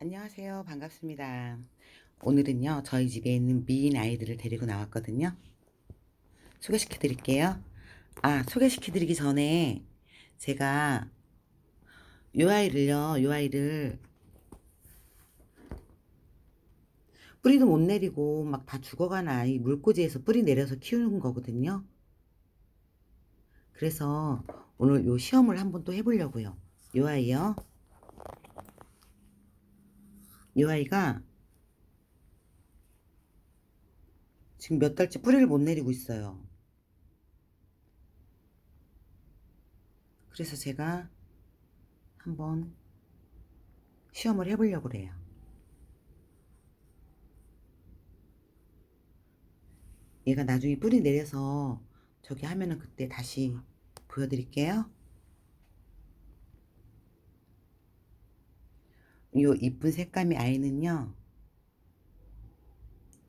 안녕하세요. 반갑습니다. 오늘은요, 저희 집에 있는 미인 아이들을 데리고 나왔거든요. 소개시켜 드릴게요. 아, 소개시켜 드리기 전에 제가 요 아이를요, 요 아이를 뿌리도 못 내리고 막 다 죽어간 아이 물꽂이에서 뿌리 내려서 키우는 거거든요. 그래서 오늘 요 시험을 한번 또 해보려고요. 요 아이요. 이 아이가 지금 몇 달째 뿌리를 못 내리고 있어요. 그래서 제가 한번 시험을 해보려고 그래요. 얘가 나중에 뿌리 내려서 저기 하면은 그때 다시 보여드릴게요. 요 이쁜 색감의 아이는요.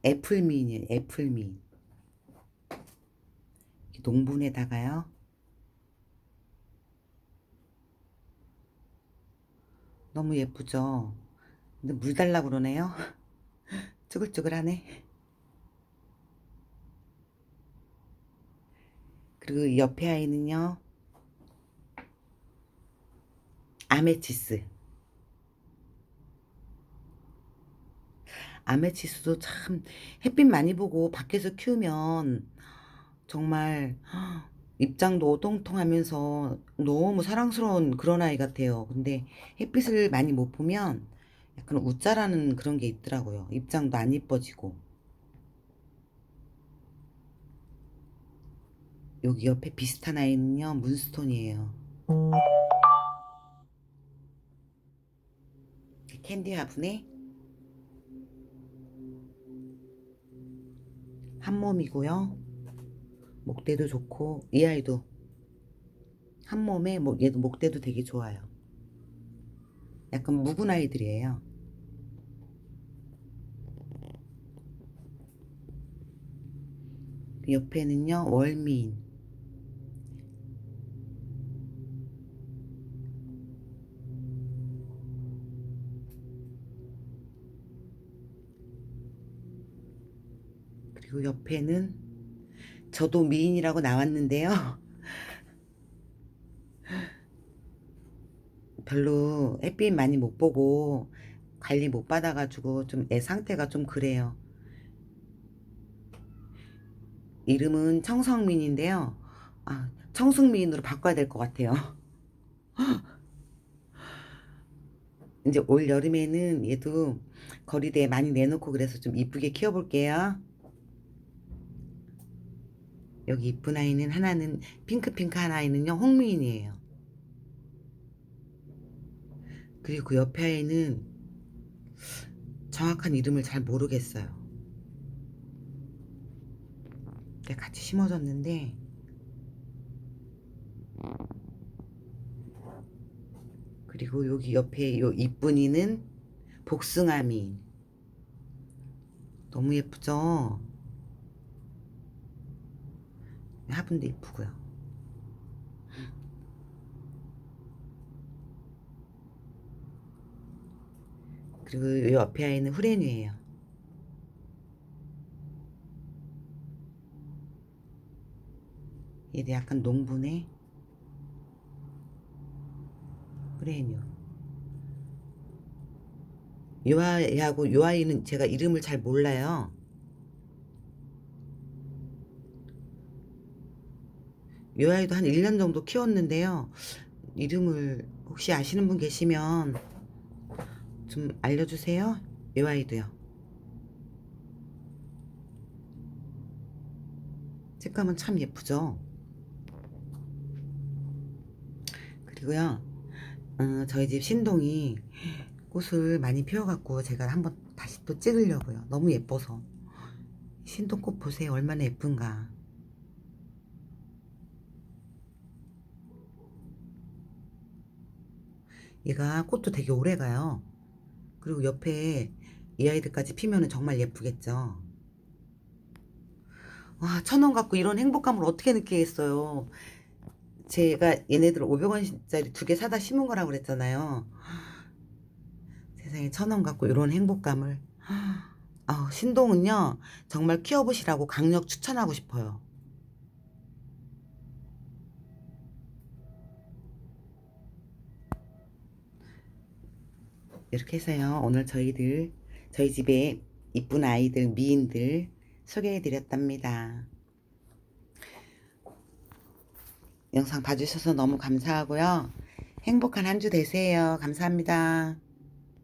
애플미인이에요. 애플미. 농분에다가요. 너무 예쁘죠? 근데 물 달라 그러네요. 쭈글쭈글하네. 그리고 이 옆에 아이는요. 아메치스. 아메치스도 참 햇빛 많이 보고 밖에서 키우면 정말 입장도 오동통하면서 너무 사랑스러운 그런 아이 같아요. 근데 햇빛을 많이 못 보면 약간 웃자라는 그런 게 있더라고요. 입장도 안 이뻐지고. 여기 옆에 비슷한 아이는요, 문스톤이에요. 캔디 화분에 한 몸이고요. 목대도 좋고 이 아이도 한 몸에 뭐 얘도 목대도 되게 좋아요. 약간 묵은 아이들이에요. 그 옆에는요 월미인. 그리고 옆에는 저도 미인이라고 나왔는데요. 별로 햇빛 많이 못 보고 관리 못 받아가지고 좀 애 상태가 좀 그래요. 이름은 청성민인데요. 아, 청승민으로 바꿔야 될 것 같아요. 이제 올 여름에는 얘도 거리대에 많이 내놓고 그래서 좀 이쁘게 키워볼게요. 여기 이쁜 아이는 하나는 핑크핑크 한 아이는요 홍미인이에요. 그리고 그 옆에 아이는 정확한 이름을 잘 모르겠어요. 같이 심어졌는데 그리고 여기 옆에 요 이쁜이는 복숭아미 너무 예쁘죠? 화분도 이쁘고요. 그리고 이 옆에 아이는 후레뉴예요. 얘도 약간 농분에 후레뉴. 요 아이하고 요 아이는 제가 이름을 잘 몰라요. 요 아이도 한 1년 정도 키웠는데요. 이름을 혹시 아시는 분 계시면 좀 알려주세요. 요 아이도요. 색감은 참 예쁘죠? 그리고요, 어, 저희 집 신동이 꽃을 많이 피워갖고 제가 한번 다시 또 찍으려고요. 너무 예뻐서. 신동꽃 보세요. 얼마나 예쁜가. 얘가 꽃도 되게 오래 가요. 그리고 옆에 이 아이들까지 피면은 정말 예쁘겠죠. 와, 천 원 갖고 이런 행복감을 어떻게 느끼겠어요. 제가 얘네들 500원짜리 두 개 사다 심은 거라고 그랬잖아요. 세상에 천 원 갖고 이런 행복감을. 아, 신동은요, 정말 키워보시라고 강력 추천하고 싶어요. 이렇게 해서요, 오늘 저희들, 저희 집에 이쁜 아이들, 미인들 소개해 드렸답니다. 영상 봐주셔서 너무 감사하고요. 행복한 한 주 되세요. 감사합니다.